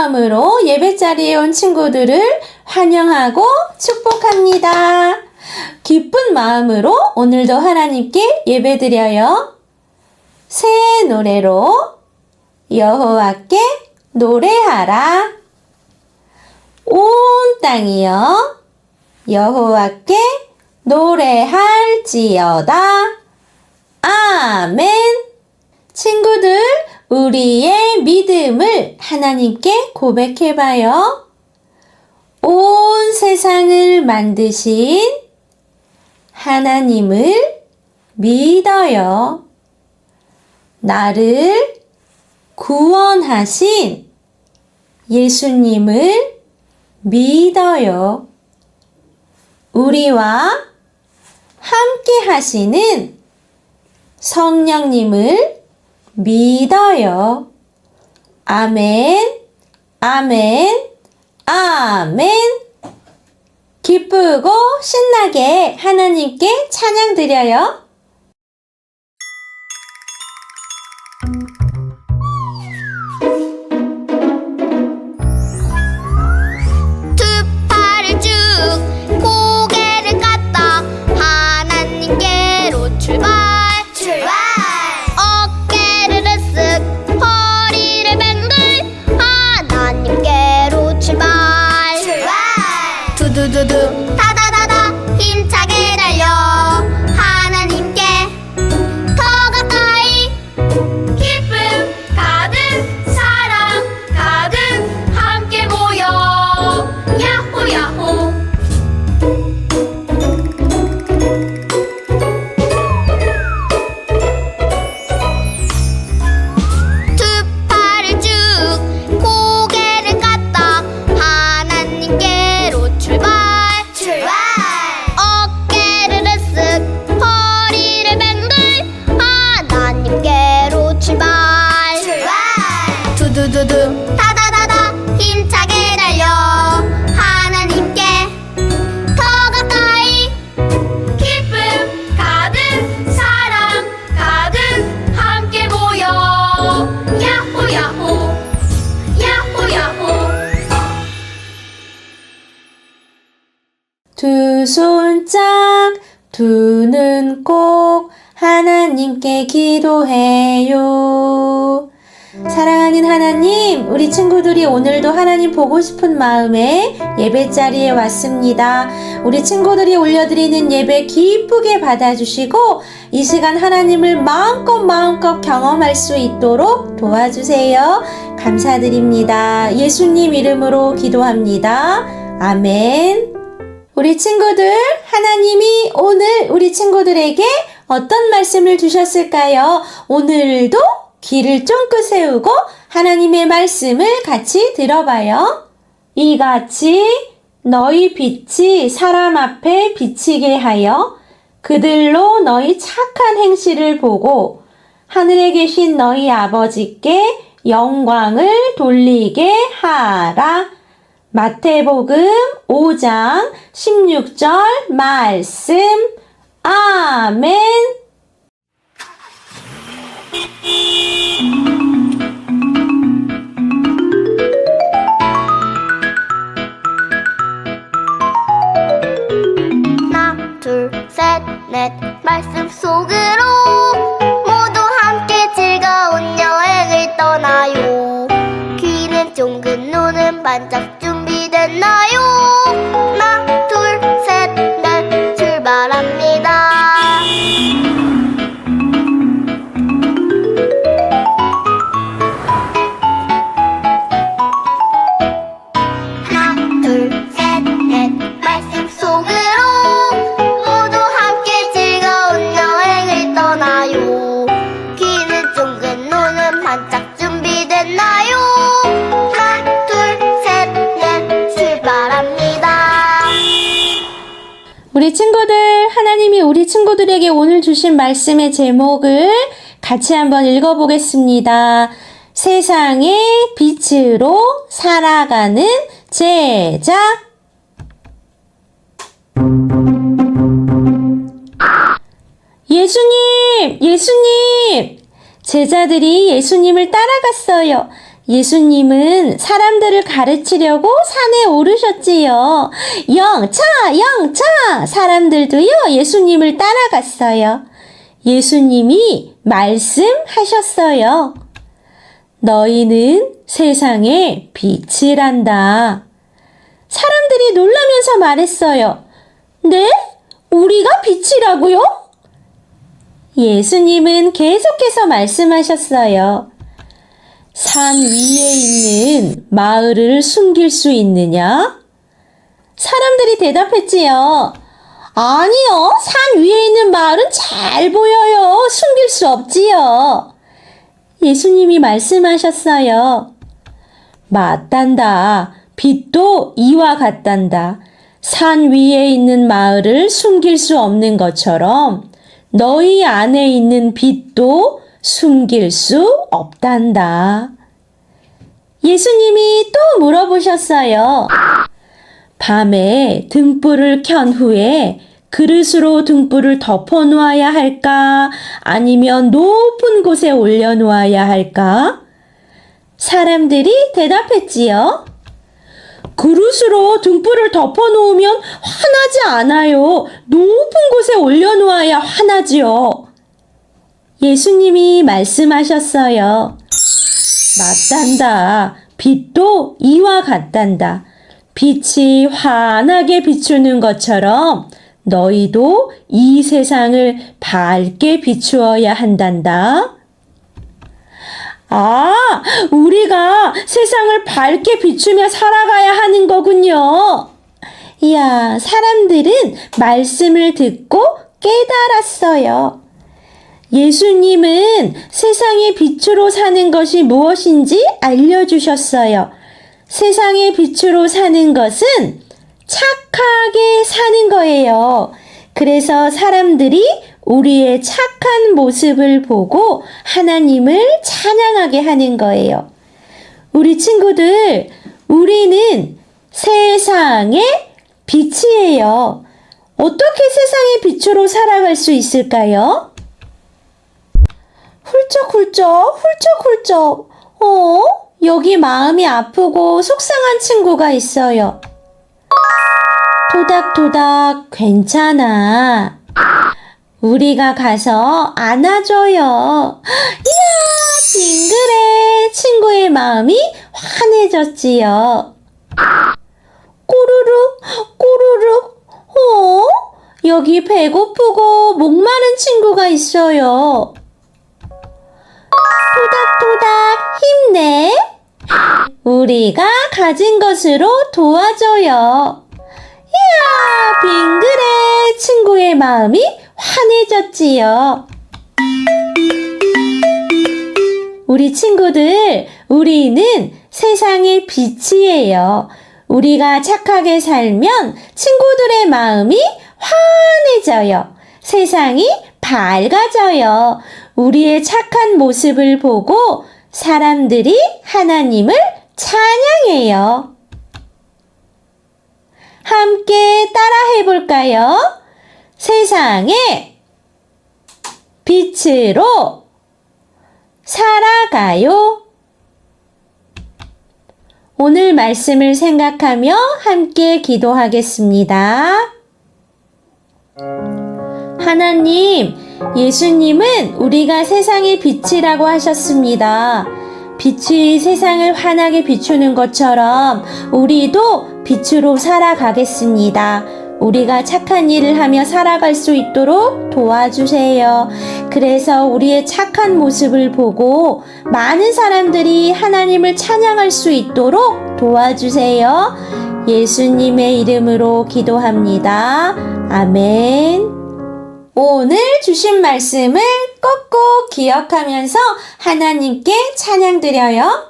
마음으로 예배 자리에 온 친구들을 환영하고 축복합니다. 기쁜 마음으로 오늘도 하나님께 예배드려요. 새 노래로 여호와께 노래하라. 온 땅이여 여호와께 노래할지어다. 아멘. 친구들, 우리의 믿음을 하나님께 고백해봐요. 온 세상을 만드신 하나님을 믿어요. 나를 구원하신 예수님을 믿어요. 우리와 함께 하시는 성령님을 믿어요. 아멘, 아멘, 아멘. 기쁘고 신나게 하나님께 찬양 드려요. 두두두두 다다다다. 힘차 두 손 짝, 두 눈 꼭 하나님께 기도해요. 사랑하는 하나님, 우리 친구들이 오늘도 하나님 보고 싶은 마음에 예배 자리에 왔습니다. 우리 친구들이 올려드리는 예배 기쁘게 받아주시고, 이 시간 하나님을 마음껏 마음껏 경험할 수 있도록 도와주세요. 감사드립니다. 예수님 이름으로 기도합니다. 아멘. 우리 친구들, 하나님이 오늘 우리 친구들에게 어떤 말씀을 주셨을까요? 오늘도 귀를 쫑긋 세우고 하나님의 말씀을 같이 들어봐요. 이같이 너희 빛이 사람 앞에 비치게 하여 그들로 너희 착한 행실을 보고 하늘에 계신 너희 아버지께 영광을 돌리게 하라. 마태복음 5장 16절 말씀. 아멘. 하나 둘 셋 넷 말씀 속으로 친구들, 하나님이 우리 친구들에게 오늘 주신 말씀의 제목을 같이 한번 읽어보겠습니다. 세상의 빛으로 살아가는 제자. 예수님, 예수님! 제자들이 예수님을 따라갔어요. 예수님은 사람들을 가르치려고 산에 오르셨지요. 영차, 영차! 사람들도요, 예수님을 따라갔어요. 예수님이 말씀하셨어요. 너희는 세상의 빛이란다. 사람들이 놀라면서 말했어요. 네? 우리가 빛이라고요? 예수님은 계속해서 말씀하셨어요. 산 위에 있는 마을을 숨길 수 있느냐? 사람들이 대답했지요. 아니요, 산 위에 있는 마을은 잘 보여요. 숨길 수 없지요. 예수님이 말씀하셨어요. 맞단다. 빛도 이와 같단다. 산 위에 있는 마을을 숨길 수 없는 것처럼 너희 안에 있는 빛도 숨길 수 없단다. 예수님이 또 물어보셨어요. 밤에 등불을 켠 후에 그릇으로 등불을 덮어 놓아야 할까? 아니면 높은 곳에 올려 놓아야 할까? 사람들이 대답했지요. 그릇으로 등불을 덮어 놓으면 화나지 않아요. 높은 곳에 올려 놓아야 화나지요. 예수님이 말씀하셨어요. 맞단다. 빛도 이와 같단다. 빛이 환하게 비추는 것처럼 너희도 이 세상을 밝게 비추어야 한단다. 아, 우리가 세상을 밝게 비추며 살아가야 하는 거군요. 이야, 사람들은 말씀을 듣고 깨달았어요. 예수님은 세상의 빛으로 사는 것이 무엇인지 알려주셨어요. 세상의 빛으로 사는 것은 착하게 사는 거예요. 그래서 사람들이 우리의 착한 모습을 보고 하나님을 찬양하게 하는 거예요. 우리 친구들, 우리는 세상의 빛이에요. 어떻게 세상의 빛으로 살아갈 수 있을까요? 훌쩍훌쩍, 훌쩍훌쩍. 어? 여기 마음이 아프고 속상한 친구가 있어요. 도닥도닥, 괜찮아. 우리가 가서 안아줘요. 이야, 빙그레. 친구의 마음이 환해졌지요. 꼬르륵, 꼬르륵. 어? 여기 배고프고 목마른 친구가 있어요. 토닥토닥 힘내. 우리가 가진 것으로 도와줘요. 이야, 빙그레 친구의 마음이 환해졌지요. 우리 친구들, 우리는 세상의 빛이에요. 우리가 착하게 살면 친구들의 마음이 환해져요. 세상이 밝아져요. 우리의 착한 모습을 보고 사람들이 하나님을 찬양해요. 함께 따라해 볼까요? 세상에 빛으로 살아가요. 오늘 말씀을 생각하며 함께 기도하겠습니다. 하나님, 예수님은 우리가 세상의 빛이라고 하셨습니다. 빛이 세상을 환하게 비추는 것처럼 우리도 빛으로 살아가겠습니다. 우리가 착한 일을 하며 살아갈 수 있도록 도와주세요. 그래서 우리의 착한 모습을 보고 많은 사람들이 하나님을 찬양할 수 있도록 도와주세요. 예수님의 이름으로 기도합니다. 아멘. 오늘 주신 말씀을 꼭꼭 기억하면서 하나님께 찬양드려요.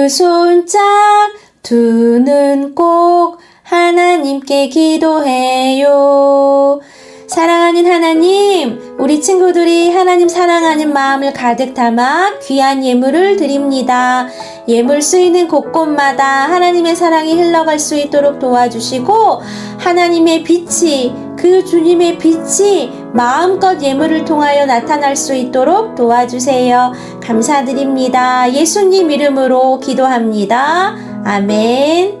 두 손짝, 두 눈 꼭 하나님께 기도해요. 사랑하는 하나님, 우리 친구들이 하나님 사랑하는 마음을 가득 담아 귀한 예물을 드립니다. 예물 쓰이는 곳곳마다 하나님의 사랑이 흘러갈 수 있도록 도와주시고, 하나님의 빛이, 그 주님의 빛이 마음껏 예물을 통하여 나타날 수 있도록 도와주세요. 감사드립니다. 예수님 이름으로 기도합니다. 아멘.